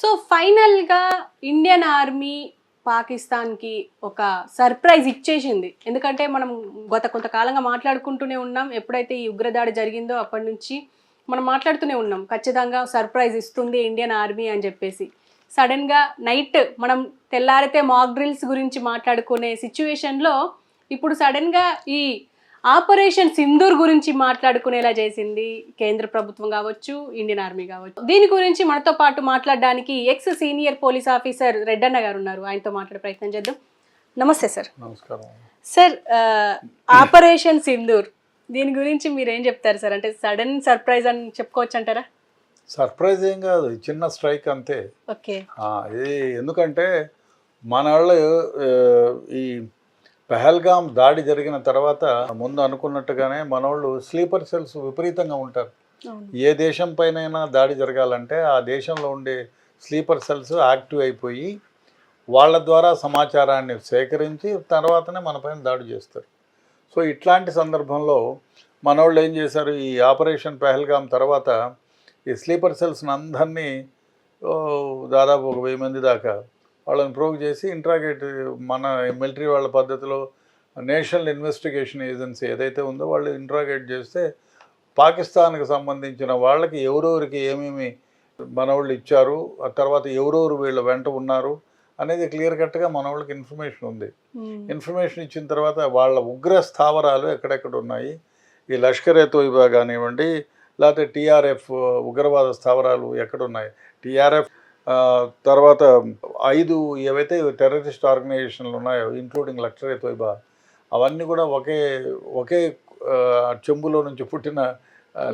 So ఫైనల్గా Indian army పాకిస్తాన్కి ఒక సర్ప్రైజ్ ఇచ్చేసింది. ఎందుకంటే మనం గత కొంతకాలంగా మాట్లాడుకుంటూనే ఉన్నాం. ఎప్పుడైతే ఈ ఉగ్రదాడి జరిగిందో అప్పటి నుంచి మనం మాట్లాడుతూనే ఉన్నాం. ఖచ్చితంగా సర్ప్రైజ్ ఇస్తుంది ఇండియన్ ఆర్మీ అని చెప్పేసి. సడన్గా నైట్ మనం తెల్లారితే మాక్ డ్రిల్స్ గురించి మాట్లాడుకునే సిచ్యువేషన్లో ఇప్పుడు సడన్గా ఈ ఆపరేషన్ సింధూర్ గురించి మాట్లాడుకునేలా చేసింది కేంద్ర ప్రభుత్వం కావచ్చు ఇండియన్ ఆర్మీ కావచ్చు. దీని గురించి మనతో పాటు మాట్లాడడానికి ex senior police officer Reddanna garu ఉన్నారు. ఆయనతో మాట్లాడే ప్రయత్నం చేద్దాం. నమస్తే సార్. నమస్కారం. సార్ ఆపరేషన్ సింధూర్ దీని గురించి మీరు ఏం చెప్తారు సార్? అంటే సడన్ సర్ప్రైజ్ అని చెప్పుకోవచ్చు అంటారా? సర్ప్రైజ్ ఏం కాదు చిన్న స్ట్రైక్ అంతే. ఓకే. ఇది ఎందుకంటే మన వాళ్ళు ఈ పహల్గాం దాడి జరిగిన తర్వాత ముందు అనుకున్నట్టుగానే మనోళ్ళు స్లీపర్ సెల్స్ విపరీతంగా ఉంటారు. ఏ దేశం పైనైనా దాడి జరగాలంటే ఆ దేశంలో ఉండే స్లీపర్ సెల్స్ యాక్టివ్ అయిపోయి వాళ్ళ ద్వారా సమాచారాన్ని సేకరించి తర్వాతనే మన పైన దాడి చేస్తారు. సో ఇట్లాంటి సందర్భంలో మనోళ్ళు ఏం చేశారు? ఈ ఆపరేషన్ పహల్గాం తర్వాత ఈ స్లీపర్ సెల్స్ని అందరినీ దాదాపు ఒక వెయ్యి మంది దాకా వాళ్ళని ప్రోగ్ చేసి ఇంట్రాగేట్ మన మిలిటరీ వాళ్ళ పద్ధతిలో నేషనల్ ఇన్వెస్టిగేషన్ ఏజెన్సీ ఏదైతే ఉందో వాళ్ళు ఇంట్రాగేట్ చేస్తే పాకిస్తాన్కి సంబంధించిన వాళ్ళకి ఎవరెవరికి ఏమేమి మనవాళ్ళు ఇచ్చారు ఆ తర్వాత ఎవరెవరు వీళ్ళ వెంట ఉన్నారు అనేది క్లియర్ కట్గా మన వాళ్ళకి ఇన్ఫర్మేషన్ ఉంది. మ్మ్. ఇన్ఫర్మేషన్ ఇచ్చిన తర్వాత వాళ్ళ ఉగ్ర స్థావరాలు ఎక్కడెక్కడ ఉన్నాయి? ఈ లష్కర్ తోయిబా కానివ్వండి లేకపోతే టీఆర్ఎఫ్ ఉగ్రవాద స్థావరాలు ఎక్కడున్నాయి? టీఆర్ఎఫ్ తర్వాత ఐదు ఏవైతే టెర్రరిస్ట్ ఆర్గనైజేషన్లు ఉన్నాయో ఇంక్లూడింగ్ ఏ తోయిబా అవన్నీ కూడా ఒకే ఒకే చెంబులో నుంచి పుట్టిన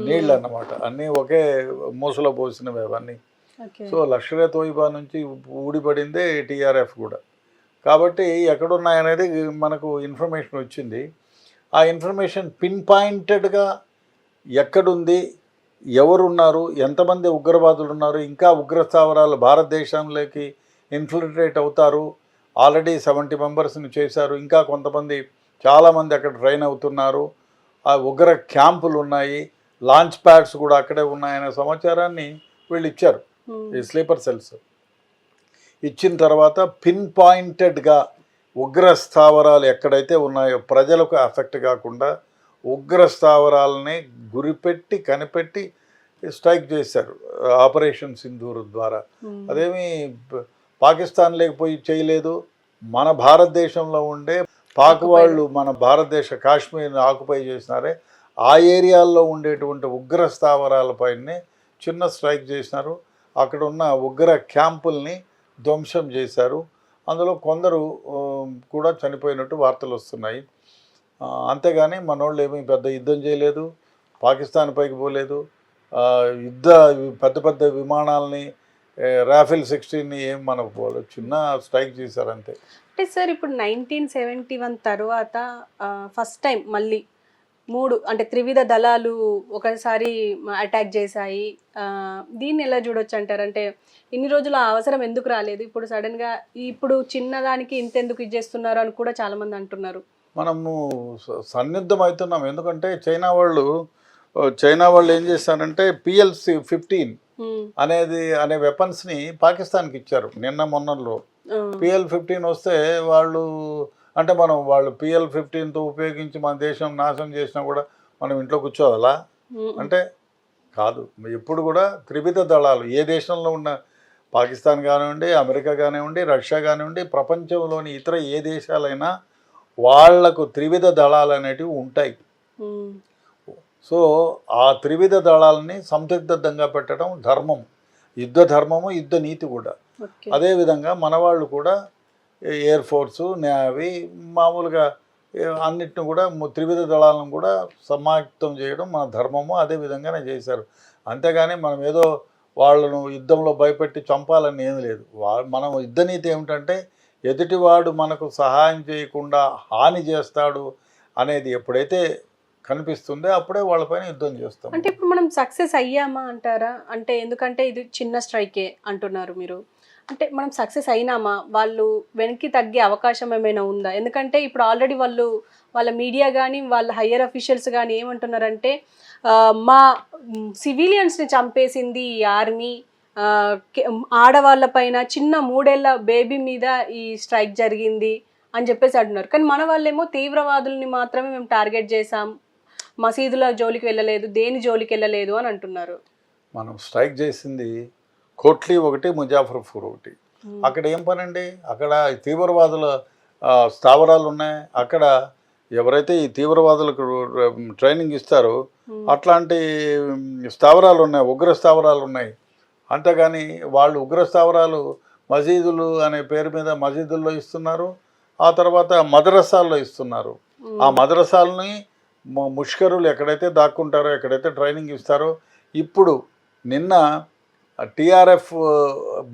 నీళ్ళు అన్నమాట అన్నీ ఒకే మూసలో పోసినవి అవన్నీ. సో లష్కర్ తోయిబా నుంచి ఊడిపడిందే టీఆర్ఎఫ్ కూడా. కాబట్టి ఎక్కడున్నాయనేది మనకు ఇన్ఫర్మేషన్ వచ్చింది. ఆ ఇన్ఫర్మేషన్ పిన్ పాయింటెడ్గా ఎక్కడుంది? ఎవరున్నారు? ఎంతమంది ఉగ్రవాదులు ఉన్నారు ఇంకా ఉగ్ర స్థావరాలు భారతదేశంలోకి ఇన్ఫిల్ట్రేట్ అవుతారు? ఆల్రెడీ సెవెంటీ మెంబర్స్ని చేశారు. ఇంకా కొంతమంది చాలామంది అక్కడ ట్రైన్ అవుతున్నారు. ఆ ఉగ్ర క్యాంపులు ఉన్నాయి. లాంచ్ ప్యాడ్స్ కూడా అక్కడే ఉన్నాయనే సమాచారాన్ని వీళ్ళు ఇచ్చారు. మ్మ్. ఈ స్లీపర్ సెల్స్. ఇచ్చిన తర్వాత పిన్ పాయింటెడ్గా ఉగ్ర స్థావరాలు ఎక్కడైతే ఉన్నాయో ప్రజలకు ఎఫెక్ట్ కాకుండా ఉగ్ర స్థావరాలని గురిపెట్టి కనిపెట్టి స్ట్రైక్ చేశారు. ఆపరేషన్ సింధూర్ ద్వారా. అదేమి పాకిస్తాన్ లేకపోయి చేయలేదు. మన భారతదేశంలో ఉండే పాక్ వాళ్ళు మన భారతదేశ కాశ్మీర్ని ఆక్యుపై చేసినారే. ఆ ఏరియాల్లో ఉండేటువంటి ఉగ్ర స్థావరాలపైనే చిన్న స్ట్రైక్ చేసినారు. అక్కడ ఉన్న ఉగ్ర క్యాంపుల్ని ధ్వంసం చేశారు. అందులో కొందరు కూడా చనిపోయినట్టు వార్తలు వస్తున్నాయి. అంతేగాని మనోళ్ళు ఏమీ పెద్ద యుద్ధం చేయలేదు పాకిస్తాన్ పైకి పోలేదు. యుద్ధ పెద్ద పెద్ద విమానాలని రాఫెల్ సిక్స్టీన్ని ఏం మనకు పోలేదు చిన్న స్ట్రైక్ చేశారు అంతే అంటే సార్ ఇప్పుడు నైన్టీన్ సెవెంటీ వన్ తర్వాత ఫస్ట్ టైం మళ్ళీ మూడు అంటే త్రివిధ దళాలు ఒకసారి అటాక్ చేశాయి. దీన్ని ఎలా చూడొచ్చు అంటారు? అంటే ఇన్ని రోజులు ఆ అవసరం ఎందుకు రాలేదు? ఇప్పుడు సడన్గా ఇప్పుడు చిన్నదానికి ఇంతెందుకు ఇది చేస్తున్నారు అని కూడా చాలామంది అంటున్నారు. మనము సన్నిద్ధం అవుతున్నాం ఎందుకంటే చైనా వాళ్ళు చైనా వాళ్ళు ఏం చేశారంటే పిఎల్సి ఫిఫ్టీన్ అనేది అనే వెపన్స్ని పాకిస్తాన్కి ఇచ్చారు నిన్న మొన్నలో పిఎల్ ఫిఫ్టీన్ వస్తే వాళ్ళు అంటే మనం వాళ్ళు పిఎల్ ఫిఫ్టీన్తో ఉపయోగించి మన దేశం నాశనం చేసినా కూడా మనం ఇంట్లో కూర్చోవాలా? అంటే కాదు. ఎప్పుడు కూడా త్రివిధ దళాలు ఏ దేశంలో ఉన్న పాకిస్తాన్ కానివ్వండి అమెరికా కానివ్వండి రష్యా కానివ్వండి ప్రపంచంలోని ఇతర ఏ దేశాలైనా వాళ్ళకు త్రివిధ దళాలు అనేటివి ఉంటాయి. సో ఆ త్రివిధ దళాలని సందిగ్ధంగా పెట్టడం ధర్మం. యుద్ధ ధర్మము యుద్ధ నీతి కూడా. అదేవిధంగా మన వాళ్ళు కూడా ఎయిర్ ఫోర్సు నేవీ మామూలుగా ఏ, అన్నిటిని కూడా త్రివిధ దళాలను కూడా సమాయుక్తం చేయడం మన ధర్మము అదే విధంగానే చేశారు. అంతేగాని మనం ఏదో వాళ్ళను యుద్ధంలో భయపెట్టి చంపాలని ఏమీ లేదు. వా మనం యుద్ధ నీతి ఏమిటంటే ఎదుటివాడు మనకు సహాయం చేయకుండా హాని చేస్తాడు అనేది ఎప్పుడైతే కనిపిస్తుందో అప్పుడే వాళ్ళపైన యుద్ధం చేస్తాం. అంటే ఇప్పుడు మనం సక్సెస్ అయ్యామా అంటారా? అంటే ఎందుకంటే ఇది చిన్న స్ట్రైకే అంటున్నారు మీరు. అంటే మనం సక్సెస్ అయినామా? వాళ్ళు వెనక్కి తగ్గే అవకాశం ఏమైనా ఉందా? ఎందుకంటే ఇప్పుడు ఆల్రెడీ వాళ్ళు వాళ్ళ మీడియా కానీ వాళ్ళ హయ్యర్ అఫీషియల్స్ కానీ ఏమంటున్నారంటే మా సివిలియన్స్ని చంపేసింది ఈ ఆర్మీ ఆడవాళ్ళ పైన చిన్న మూడేళ్ళ బేబీ మీద ఈ స్ట్రైక్ జరిగింది అని చెప్పేసి అంటున్నారు. కానీ మన వాళ్ళేమో తీవ్రవాదుల్ని మాత్రమే మేము టార్గెట్ చేసాం మసీదుల జోలికి వెళ్ళలేదు దేని జోలికి వెళ్ళలేదు అని అంటున్నారు. మనం స్ట్రైక్ చేసింది కోట్లీ ఒకటి ముజాఫర్పూర్ ఒకటి. అక్కడ ఏం పని అండి అక్కడ తీవ్రవాదుల స్థావరాలు ఉన్నాయి. అక్కడ ఎవరైతే ఈ తీవ్రవాదులకు ట్రైనింగ్ ఇస్తారో అట్లాంటి స్థావరాలు ఉన్నాయి ఉగ్ర స్థావరాలు ఉన్నాయి. అంతేగాని వాళ్ళు ఉగ్ర స్థావరాలు మసీదులు అనే పేరు మీద మసీదుల్లో ఇస్తున్నారు ఆ తర్వాత మదరసాల్లో ఇస్తున్నారు. ఆ మదరసాలని ముష్కరులు ఎక్కడైతే దాక్కుంటారో ఎక్కడైతే ట్రైనింగ్ ఇస్తారో ఇప్పుడు నిన్న టీఆర్ఎఫ్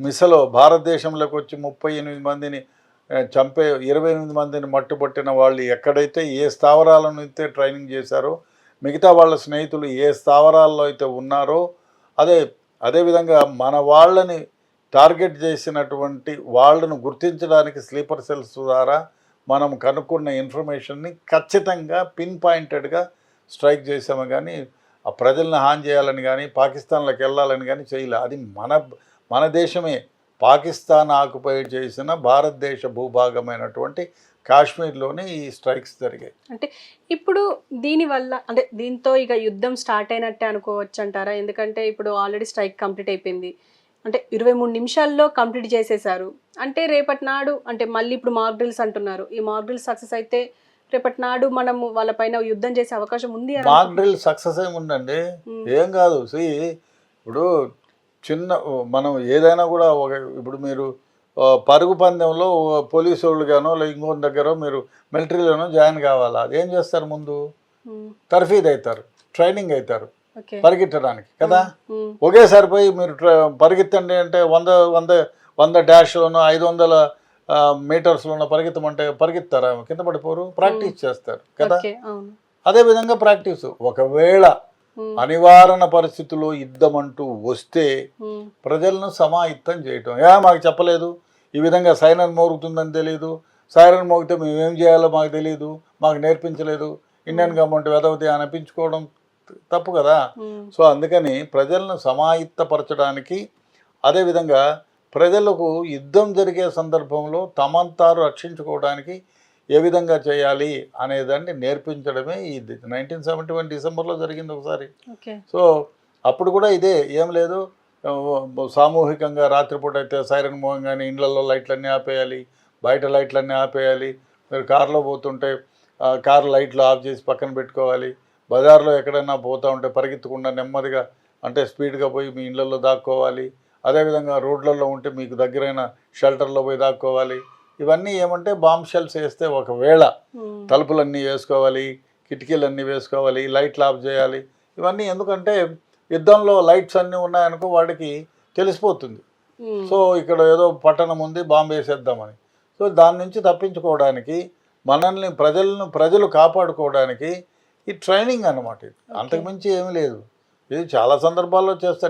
మిసలో భారతదేశంలోకి వచ్చి ముప్పై ఎనిమిది మందిని చంపే ఇరవై ఎనిమిది మందిని మట్టుపట్టిన వాళ్ళు ఎక్కడైతే ఏ స్థావరాలను అయితే ట్రైనింగ్ చేశారో మిగతా వాళ్ళ స్నేహితులు ఏ స్థావరాల్లో అయితే ఉన్నారో అదే అదేవిధంగా మన వాళ్ళని టార్గెట్ చేసినటువంటి వాళ్ళను గుర్తించడానికి స్లీపర్ సెల్స్ ద్వారా మనం కనుక్కున్న ఇన్ఫర్మేషన్ని ఖచ్చితంగా పిన్ పాయింటెడ్గా స్ట్రైక్ చేసాము కానీ ఆ ప్రజల్ని హాని చేయాలని కానీ పాకిస్తాన్లోకి వెళ్ళాలని కానీ చేయలే. అది మన మన దేశమే. పాకిస్తాన్ ఆక్యుపై చేసిన భారతదేశ భూభాగమైనటువంటి కాశ్మీర్లోనే ఈ స్ట్రైక్స్ జరిగాయి. అంటే ఇప్పుడు దీని వల్ల అంటే దీంతో ఇక యుద్ధం స్టార్ట్ అయినట్టే అనుకోవచ్చు అంటారా ఎందుకంటే ఇప్పుడు ఆల్రెడీ స్ట్రైక్ కంప్లీట్ అయిపోయింది. అంటే ఇరవై మూడు నిమిషాల్లో కంప్లీట్ చేసేసారు అంటే రేపటి నాడు అంటే మళ్ళీ ఇప్పుడు మాక్ డ్రిల్స్ అంటున్నారు. ఈ మాక్ డ్రిల్స్ సక్సెస్ అయితే రేపటి నాడు మనము వాళ్ళపైన యుద్ధం చేసే అవకాశం ఉంది డ్రిల్ సక్సెస్ ఏముందండి ఉమ్. ఏం కాదు. సి ఇప్పుడు చిన్న మనం ఏదైనా కూడా ఒక ఇప్పుడు మీరు పరుగు పందెంలో పోలీసు వాళ్ళుగానో లేదా ఇంకో దగ్గర మీరు మిలిటరీలోనో జాయిన్ కావాలా? అదేం చేస్తారు ముందు? తర్ఫీద్ అవుతారు ట్రైనింగ్ అవుతారు పరిగెత్తడానికి కదా? ఒకేసారి పోయి మీరు పరిగెత్తండి అంటే వంద వంద వంద డాష్లోనో ఐదు వందల మీటర్స్లోనో పరిగెత్తమంటే పరిగెత్తారా? కింద పడిపోరు ప్రాక్టీస్ చేస్తారు కదా? అదే విధంగా ప్రాక్టీస్. ఒకవేళ అనివారణ పరిస్థితుల్లో యుద్ధం అంటూ వస్తే ప్రజలను సమాహితం చేయటం. ఏ మాకు చెప్పలేదు. ఈ విధంగా సైరన్ మోగుతుందని తెలియదు సైరన్ మోగితే మేము ఏం చేయాలో మాకు తెలియదు మాకు నేర్పించలేదు. ఇండియన్ గవర్నమెంట్ వెదవది అనిపించుకోవడం తప్పు కదా. సో అందుకని ప్రజలను సమాహితపరచడానికి అదేవిధంగా ప్రజలకు యుద్ధం జరిగే సందర్భంలో తమంతారు రక్షించుకోవడానికి ఏ విధంగా చేయాలి అనేదాన్ని నేర్పించడమే ఈ నైన్టీన్ సెవెంటీ వన్ డిసెంబర్లో జరిగింది ఒకసారి. సో అప్పుడు కూడా ఇదే ఏం లేదు. సామూహికంగా రాత్రిపూట అయితే సైరన్ మోహంగానే ఇండ్లలో లైట్లన్నీ ఆపేయాలి బయట లైట్లన్నీ ఆపేయాలి. మీరు కారులో పోతుంటే కారు లైట్లు ఆఫ్ చేసి పక్కన పెట్టుకోవాలి. బజార్లో ఎక్కడైనా పోతూ ఉంటే పరిగెత్తకుండా నెమ్మదిగా అంటే స్పీడ్గా పోయి మీ ఇళ్ళల్లో దాక్కోవాలి. అదేవిధంగా రోడ్లలో ఉంటే మీకు దగ్గరైన షెల్టర్లో పోయి దాక్కోవాలి. ఇవన్నీ ఏమంటే బాంబ్ షెల్స్ వేస్తే ఒకవేళ తలుపులన్నీ వేసుకోవాలి కిటికీలన్నీ వేసుకోవాలి లైట్లు ఆఫ్ చేయాలి. ఇవన్నీ ఎందుకంటే యుద్ధంలో లైట్స్ అన్నీ ఉన్నాయనుకో వాడికి తెలిసిపోతుంది. ఉమ్, సో ఇక్కడ ఏదో పట్టణం ఉంది బాంబు వేసేద్దామని. సో దాని నుంచి తప్పించుకోవడానికి మనల్ని ప్రజలను ప్రజలు కాపాడుకోవడానికి ఈ ట్రైనింగ్ అన్నమాట ఇది. అంతకుమించి ఏమీ లేదు. ఇది చాలా సందర్భాల్లో చేస్తారు.